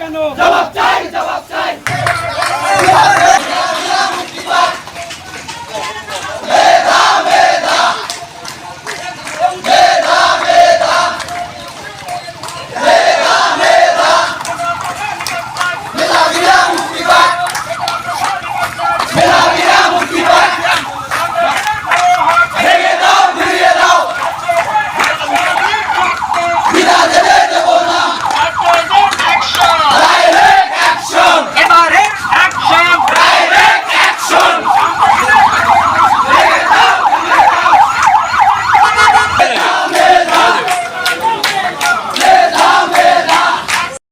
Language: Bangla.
কেন? জবাব চাই।